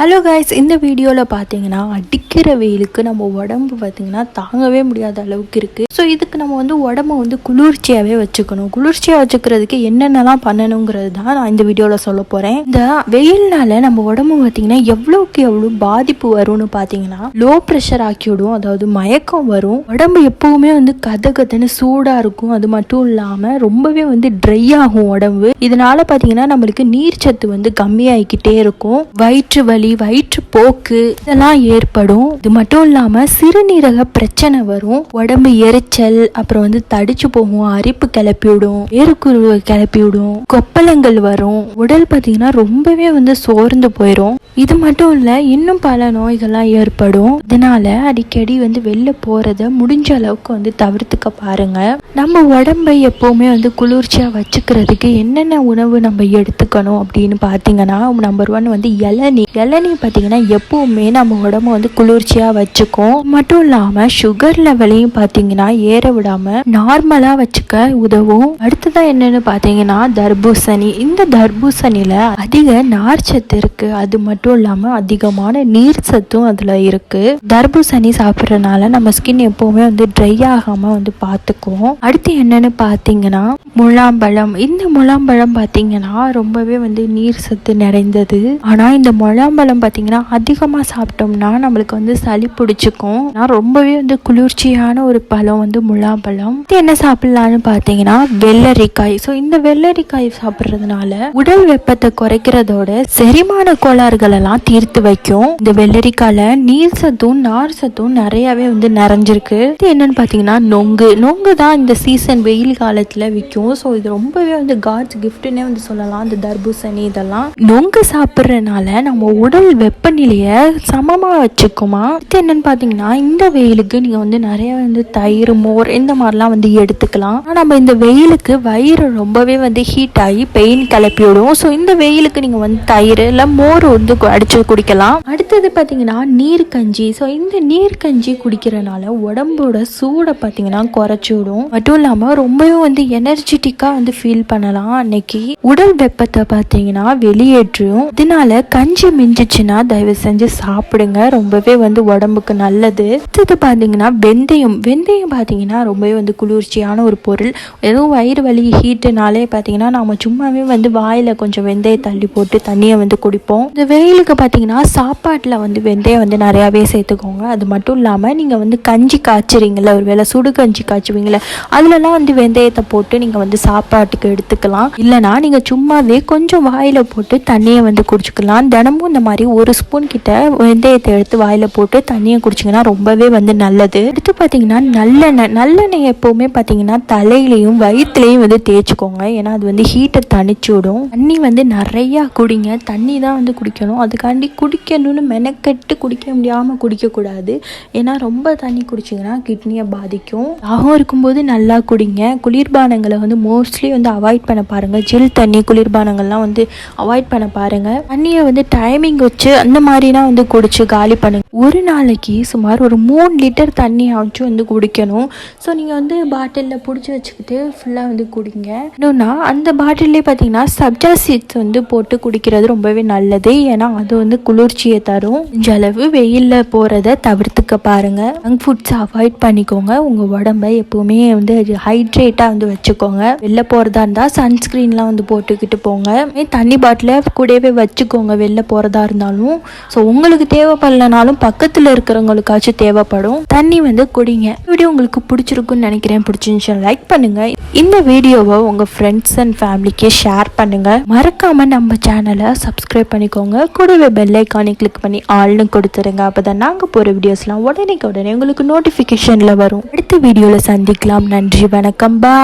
Hello guys இந்த வீடியோவில் பார்த்தீங்கன்னா அடிக்கிற வெயிலுக்கு நம்ம உடம்பு பார்த்திங்கன்னா தாங்கவே முடியாத அளவுக்கு இருக்குது ஸோ இதுக்கு நம்ம வந்து உடம்ப வந்து குளிர்ச்சியாகவே வச்சுக்கணும். குளிர்ச்சியாக வச்சுக்கிறதுக்கு என்னென்னலாம் பண்ணணுங்கிறது தான் நான் இந்த வீடியோவில் சொல்ல போகிறேன் இந்த வெயில்னால நம்ம உடம்பு பார்த்திங்கன்னா எவ்வளோக்கு எவ்வளோ பாதிப்பு வரும்னு பார்த்தீங்கன்னா லோ ப்ரெஷர் ஆக்கிவிடும் அதாவது மயக்கம் வரும். உடம்பு எப்போவுமே வந்து கத கதன்னு சூடாக இருக்கும். அது மட்டும் இல்லாமல் ரொம்பவே வந்து ட்ரை ஆகும் உடம்பு. இதனால பார்த்தீங்கன்னா நம்மளுக்கு நீர் சத்து வந்து கம்மியாகிக்கிட்டே இருக்கும். வயிற்று வலி வயிற்று போக்கு இதெல்லாம் ஏற்படும். இது மட்டும் இல்லாம சிறுநீரக பிரச்சனை வரும். உடம்பு எரிச்சல் அப்புறம் வந்து தடிச்சு போகும் அரிப்பு கிளப்பி விடும் வேறுக்குருவை கிளப்பி விடும் கொப்பளங்கள் வரும். உடல் பார்த்தீங்கன்னா ரொம்பவே வந்து சோர்ந்து போயிடும் இது மட்டும் இல்ல இன்னும் பல நோய்கள்லாம் ஏற்படும். இதனால அடிக்கடி வந்து வெளில போறத முடிஞ்ச அளவுக்கு வந்து தவிர்த்துக்க பாருங்க. நம்ம உடம்பை எப்பவுமே வந்து குளிர்ச்சியா வச்சுக்கிறதுக்கு என்னென்ன உணவு நம்ம எடுத்துக்கணும் அப்படின்னு பார்த்தீங்கன்னா நம்பர் ஒன் வந்து இளநீ. இளநீ பார்த்தீங்கன்னா எப்பவுமே நம்ம உடம்ப வந்து குளிர்ச்சியா வச்சுக்கும். மட்டும் இல்லாம சுகர் லெவலையும் பார்த்தீங்கன்னா ஏற விடாம நார்மலா வச்சுக்க உதவும். அடுத்ததாக என்னன்னு பார்த்தீங்கன்னா தர்பூசணி. இந்த தர்பூசணியில் அதிக நார்ச்சத்து இருக்கு. அது மட்டும் இல்லாம அதிகமான நீர் சத்தும் அதுல இருக்கு. தர்பூசணி சாப்பிட்றதுனால நம்ம ஸ்கின் எப்போவுமே வந்து ட்ரை ஆகாம வந்து பார்த்துக்குவோம் அடுத்து என்னன்னு பார்த்தீங்கன்னா முலாம்பழம். இந்த முலாம்பழம் பார்த்தீங்கன்னா ரொம்பவே வந்து நீர் சத்து நிறைந்தது. ஆனா இந்த முழாம்பழம் பார்த்தீங்கன்னா அதிகமாக சாப்பிட்டோம்னா நம்மளுக்கு வந்து சளி பிடிச்சிக்கும். நான் ரொம்பவே வந்து குளிர்ச்சியான ஒரு பழம் வந்து முலாம்பழம். இது என்ன சாப்பிடலான்னு பார்த்தீங்கன்னா வெள்ளரிக்காய். ஸோ இந்த வெள்ளரிக்காய் சாப்பிட்றதுனால உடல் வெப்பத்தை குறைக்கிறதோட செரிமான கோளாறுகள் எல்லாம் தீர்த்து வைக்கும். இந்த வெள்ளரிக்கால நீர் சத்தும் நார் சத்தும் நிறையவே வந்து நிறைஞ்சிருக்கு. இது என்னன்னு பார்த்தீங்கன்னா நொங்கு. நொங்கு தான் இந்த சீசன் வெயில் காலத்தில் விற்கும். ஸோ இது ரொம்பவே வந்து காட்ஸ் கிஃப்ட்னே வந்து சொல்லலாம். இந்த தர்பூசணி இதெல்லாம். நொங்கு சாப்பிட்றதுனால நம்ம உடல் வெப்பநிலையை சமமாக வச்சுக்குமா? இது என்னன்னு பார்த்தீங்கன்னா இந்த வெயிலுக்கு நீங்கள் வந்து நிறைய வந்து தயிர் மோர் இந்த மாதிரிலாம் வந்து எடுத்துக்கலாம். ஆனால் நம்ம இந்த வெயிலுக்கு வயிறு ரொம்பவே வந்து ஹீட் ஆகி பெயின் கிளப்பி விடும் ஸோ இந்த வெயிலுக்கு நீங்கள் வந்து தயிர் இல்லை மோர் வந்து கு- குடிக்கலாம். அடுத்தது பார்த்தீங்கன்னா நீர் கஞ்சி. ஸோ இந்த நீர் கஞ்சி குடிக்கிறனால உடம்போட சூடை பார்த்தீங்கன்னா குறைச்சி விடும். மட்டும் இல்லாமல் ரொம்பவே வந்து எனர்ஜெட்டிக்காக வந்து ஃபீல் பண்ணலாம் அன்னைக்கு. உடல் வெப்பத்தை பார்த்தீங்கன்னா வெளியேற்றும் இதனால கஞ்சி மிஞ்சிச்சுன்னா தயவு செஞ்சு சாப்பிடுங்க. ரொம்பவே வந்து உடம்புக்கு நல்லது. அடுத்தது பார்த்தீங்கன்னா வெந்தயம். வெந்தயம் பார்த்தீங்கன்னா ரொம்பவே வந்து குளிர்ச்சியான ஒரு பொருள். எதுவும் வயிறு வலி ஹீட்டுனாலே பார்த்தீங்கன்னா நம்ம சும்மாவே வந்து வாயில் கொஞ்சம் வெந்தயம் தள்ளி போட்டு தண்ணியை வந்து குடிப்போம். இந்த சமையலுக்கு பார்த்தீங்கன்னா சாப்பாட்டில் வந்து வெந்தயம் வந்து நிறையாவே சேர்த்துக்கோங்க. அது மட்டும் இல்லாமல் நீங்கள் வந்து கஞ்சி காய்ச்சுறீங்களா ஒரு வேளை சுடு கஞ்சி காய்ச்சுவீங்களே அதுலலாம் வந்து வெந்தயத்தை போட்டு நீங்கள் வந்து சாப்பாட்டுக்கு எடுத்துக்கலாம். இல்லைனா நீங்கள் சும்மாவே கொஞ்சம் வாயில் போட்டு தண்ணியை வந்து குடிச்சுக்கலாம். தினமும் இந்த மாதிரி ஒரு ஸ்பூன் கிட்ட வெந்தயத்தை எடுத்து வாயில் போட்டு தண்ணியை குடிச்சிங்கன்னா ரொம்பவே வந்து நல்லது. அடுத்து பார்த்தீங்கன்னா நல்லெண்ணெய் நல்லெண்ணெய் எப்போவுமே பார்த்தீங்கன்னா தலையிலையும் வயிற்றுலையும் வந்து தேய்ச்சிக்கோங்க. ஏன்னா அது வந்து ஹீட்டை தணிச்சு விடும் தண்ணி வந்து நிறையா குடிங்க. தண்ணி தான் வந்து குடிக்கணும். அதுக்காண்டி குடிக்கணும்னு மெனக்கெட்டு குடிக்க முடியாமல் குடிக்கக்கூடாது. ஏன்னா ரொம்ப தண்ணி குடிச்சிங்கன்னா கிட்னியை பாதிக்கும். தாகம் இருக்கும்போது நல்லா குடிங்க. குளிர்பானங்களை வந்து மோஸ்ட்லி வந்து அவாய்ட் பண்ண பாருங்கள் ஜில் தண்ணி குளிர்பானங்கள்லாம் வந்து அவாய்ட் பண்ண பாருங்கள் தண்ணியை வந்து டைமிங் வச்சு அந்த மாதிரிலாம் வந்து குடிச்சு காலி பண்ணுங்க. ஒரு நாளைக்கு சுமார் ஒரு மூணு லிட்டர் தண்ணியாச்சும் வந்து குடிக்கணும். ஸோ நீங்கள் வந்து பாட்டிலில் பிடிச்சி வச்சுக்கிட்டு ஃபுல்லாக வந்து குடிங்க. இன்னொன்னா அந்த பாட்டிலே பார்த்தீங்கன்னா சப்ஜா சீட்ஸ் வந்து போட்டு குடிக்கிறது ரொம்பவே நல்லது. ஏன்னா அது வந்து குளிர்ச்சியை தரும். இந்த அளவு வெயிலில் போகிறத தவிர்த்துக்க பாருங்க. ஜங்க் ஃபுட்ஸ் அவாய்ட் பண்ணிக்கோங்க. உங்கள் உடம்பை எப்பவுமே வந்து ஹைட்ரேட்டாக வந்து வச்சுக்கோங்க. வெளில போகிறதா இருந்தால் சன்ஸ்க்ரீன்லாம் வந்து போட்டுக்கிட்டு போங்க. தண்ணி பாட்டிலை கூடவே வச்சுக்கோங்க. வெளில போகிறதா இருந்தாலும். ஸோ உங்களுக்கு தேவைப்படலனாலும் பக்கத்தில் இருக்கிறவங்களுக்காச்சும் தேவைப்படும். தண்ணி வந்து குடிங்க. வீடியோ உங்களுக்கு பிடிச்சிருக்குன்னு நினைக்கிறேன். பிடிச்சிருந்துச்சு லைக் பண்ணுங்க. இந்த வீடியோவை உங்கள் ஃப்ரெண்ட்ஸ் அண்ட் ஃபேமிலிக்கே ஷேர் பண்ணுங்க. மறக்காம நம்ம சேனலை சப்ஸ்கிரைப் பண்ணிக்கோங்க. கூடவே பெல் ஐக்கானை கிளிக் பண்ணி ஆள்னு கொடுத்துருங்க. அப்போ தான் நாங்கள் போகிற வீடியோஸ்லாம் உடனே உடனே உங்களுக்கு நோட்டிஃபிகேஷனில் வரும். அடுத்த வீடியோவில் சந்திக்கலாம். நன்றி வணக்கம். பாய்